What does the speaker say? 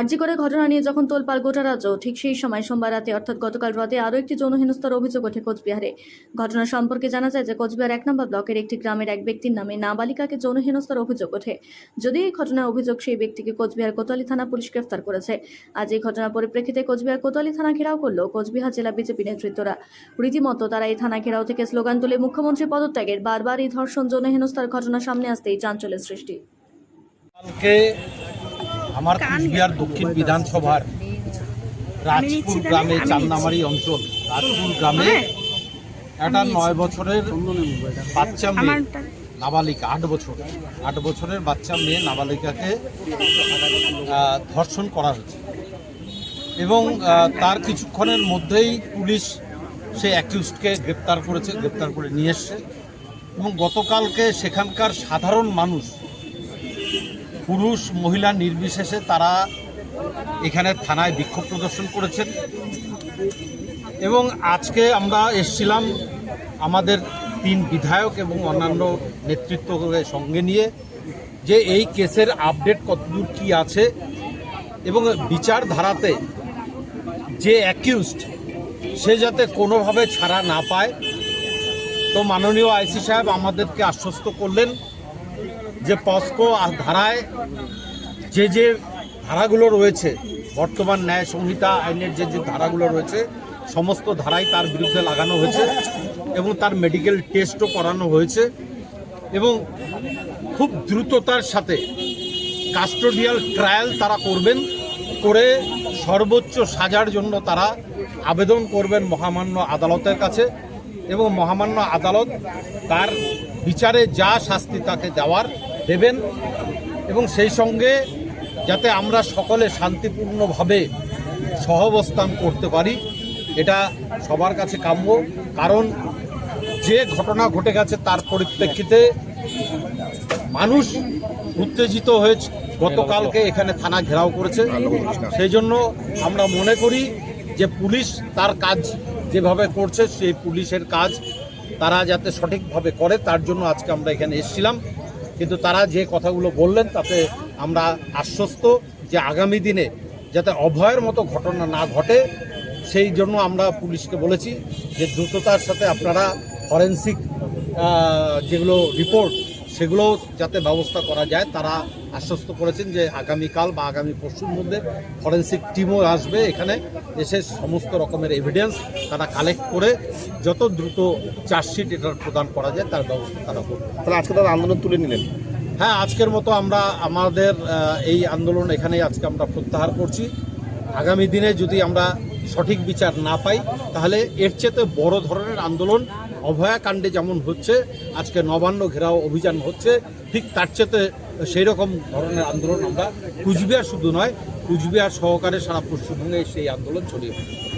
আর্জি করে ঘটনা নিয়ে যখন তোলপাল গোটা রাজ্য, ঠিক সেই সময় সোমবার রাতে, অর্থাৎ গতকাল রাতে, আরও একটি যৌন হেনস্থার অভিযোগ ওঠে কোচবিহারে। ঘটনা সম্পর্কে জানা যায় যে কোচবিহার এক নম্বর ব্লকের একটি গ্রামের এক ব্যক্তির নামে নাবালিকাকে যৌন হেনস্থার অভিযোগ ওঠে। যদি এই ঘটনার অভিযোগ সেই ব্যক্তিকে কোচবিহার কোতোয়ালি থানা পুলিশ গ্রেফতার করেছে। আজ এই ঘটনার পরিপ্রেক্ষিতে কোচবিহার কোতোয়ালি থানা ঘেরাও করল কোচবিহার জেলা বিজেপি নেতৃত্বরা। রীতিমতো তারা এই থানা ঘেরাও থেকে স্লোগান তুলে মুখ্যমন্ত্রী পদত্যাগের বারবার এই ধর্ষণ, যৌন হেনস্থার ঘটনা সামনে আসতেই চাঞ্চল্যের সৃষ্টি। আমার কুচবিহার দক্ষিণ বিধানসভার রাজপুর গ্রামে চান্দামারি অঞ্চল রাজপুর গ্রামে একটা নয় বছরের বাচ্চা মেয়ে নাবালিকা আট বছর আট বছরের বাচ্চা মেয়ে নাবালিকাকে ধর্ষণ করা হয়েছে। এবং তার কিছুক্ষণের মধ্যেই পুলিশ সেই অ্যাকিউজকে গ্রেপ্তার করেছে গ্রেপ্তার করে নিয়ে এসছে। এবং গতকালকে সেখানকার সাধারণ মানুষ পুরুষ মহিলা নির্বিশেষে তারা এখানে থানায় বিক্ষোভ প্রদর্শন করেছেন। এবং আজকে আমরা এসছিলাম আমাদের তিন বিধায়ক এবং অন্যান্য নেতৃত্বকে সঙ্গে নিয়ে যে এই কেসের আপডেট কতদূর কী আছে এবং বিচার ধারাতে যে অ্যাকিউজড সে যাতে কোনোভাবে ছাড়া না পায়। তো মাননীয় আইসি সাহেব আমাদেরকে আশ্বস্ত করলেন। যে পস্কো ধারায় যে যে ধারাগুলো রয়েছে, বর্তমান ন্যায় সংহিতা আইনের যে যে ধারাগুলো রয়েছে, সমস্ত ধারাই তার বিরুদ্ধে লাগানো হয়েছে এবং তার মেডিকেল টেস্টও করানো হয়েছে এবং খুব দ্রুততার সাথে কাস্টোডিয়াল ট্রায়াল তারা করবেন, করে সর্বোচ্চ সাজার জন্য তারা আবেদন করবেন মহামান্য আদালতের কাছে এবং মহামান্য আদালত তার বিচারে যা শাস্তি তাকে দেওয়ার দেবেন এবং সেই সঙ্গে যাতে আমরা সকলে শান্তিপূর্ণভাবে সহাবস্থান করতে পারি, এটা সবার কাছে কাম্য। কারণ যে ঘটনা ঘটে গেছে তার পরিপ্রেক্ষিতে মানুষ উত্তেজিত হয়েছে। গতকালকে এখানে থানা ঘেরাও করেছে। সেই জন্য আমরা মনে করি যে পুলিশ তার কাজ যেভাবে করছে, সেই পুলিশের কাজ তারা যাতে সঠিকভাবে করে, তার জন্য আজকে আমরা এখানে এসেছিলাম। কিন্তু তারা যে কথাগুলো বললেন, তাতে আমরা আশ্বস্ত যে আগামী দিনে যাতে অভয়ের মতো ঘটনা না ঘটে, সেই জন্য আমরা পুলিশকে বলেছি যে দ্রুততার সাথে আপনারা ফরেন্সিক যেগুলো রিপোর্ট সেগুলো যাতে ব্যবস্থা করা যায় তারা আশ্বস্ত করেছেন যে আগামীকাল বা আগামী পরশুর মধ্যে ফরেন্সিক টিমও আসবে। এখানে এসে সমস্ত রকমের এভিডেন্স তারা কালেক্ট করে যত দ্রুত চার্জশিট এটার প্রদান করা যায় তার ব্যবস্থা তারা করবে। তাহলে আজকে তারা আন্দোলন তুলে নিলেন? হ্যাঁ আজকের মতো আমরা আমাদের এই আন্দোলন এখানেই আজকে আমরা প্রত্যাহার করছি। আগামী দিনে যদি আমরা সঠিক বিচার না পাই, তাহলে এর চেয়ে বড় ধরনের আন্দোলন অভয়াকাণ্ডে যেমন হচ্ছে, আজকে নবান্ন ঘেরাও অভিযান হচ্ছে, ঠিক তার চেয়ে সেই রকম ধরনের আন্দোলন আমরা কুচবিহার শুধু নয়, কুচবিহার সহকারে সারা পশ্চিমবঙ্গে সেই আন্দোলন ছড়িয়ে পড়ে